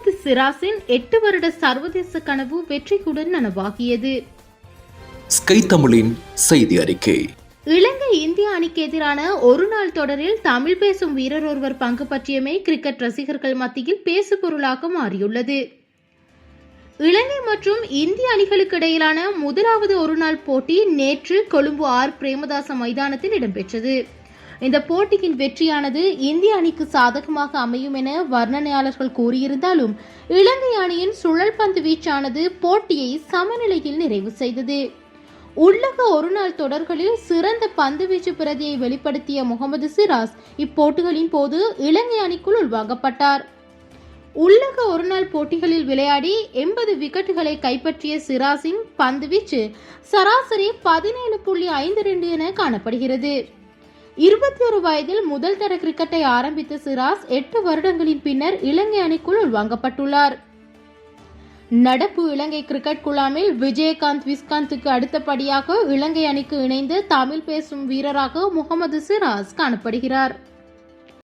முகமது சிராஸின் எட்டு வருட சர்வதேச கனவு வெற்றியுடன் நனவாகியது. ஸ்கை தமிழின் செய்தி அறிக்கை. இலங்கை இந்திய அணிக்கு எதிரான ஒரு நாள் தொடரில் தமிழ் பேசும் வீரர் ஒருவர் பங்கு பற்றியமை கிரிக்கெட் ரசிகர்கள் மத்தியில் பேசுபொருளாக மாறியுள்ளது. இலங்கை மற்றும் இந்திய அணிகளுக்கு இடையிலான முதலாவது ஒருநாள் போட்டி நேற்று கொழும்பு ஆர். பிரேமதாச மைதானத்தில் இடம்பெற்றது. இந்த போட்டியின் வெற்றியானது இந்திய அணிக்கு சாதகமாக அமையும் என வர்ணனையாளர்கள் கூறியிருந்தாலும் இலங்கை அணியின் சுழல் பந்து வீச்சானது போட்டியை சமநிலையில் நிறைவு செய்தது. உள்ளக ஒருநாள் தொடர்களில் சிறந்த பந்துவீச்சு பிரதியை வெளிப்படுத்திய முகமது சிராஸ் இப்போட்டிகளின் போது இலங்கை அணிக்குள் உள்வாங்கப்பட்டார். உள்ளக ஒருநாள் போட்டிகளில் விளையாடி எண்பது விக்கெட்டுகளை கைப்பற்றிய சிராஸின் பந்துவீச்சு சராசரி பதினேழு புள்ளி ஐந்து ரெண்டு என காணப்படுகிறது. இருபத்தி ஒரு வயதில் முதல் தர கிரிக்கெட்டை ஆரம்பித்த சிராஸ் எட்டு வருடங்களின் பின்னர் இலங்கை அணிக்குள் உள்வாங்கப்பட்டுள்ளார். நடப்பு இலங்கை கிரிக்கெட் குழாமில் விஜயகாந்த் விஸ்காந்துக்கு அடுத்தபடியாக இலங்கை அணிக்கு இணைந்து தமிழ் பேசும் வீரராக முகமது சிராஸ் காணப்படுகிறார்.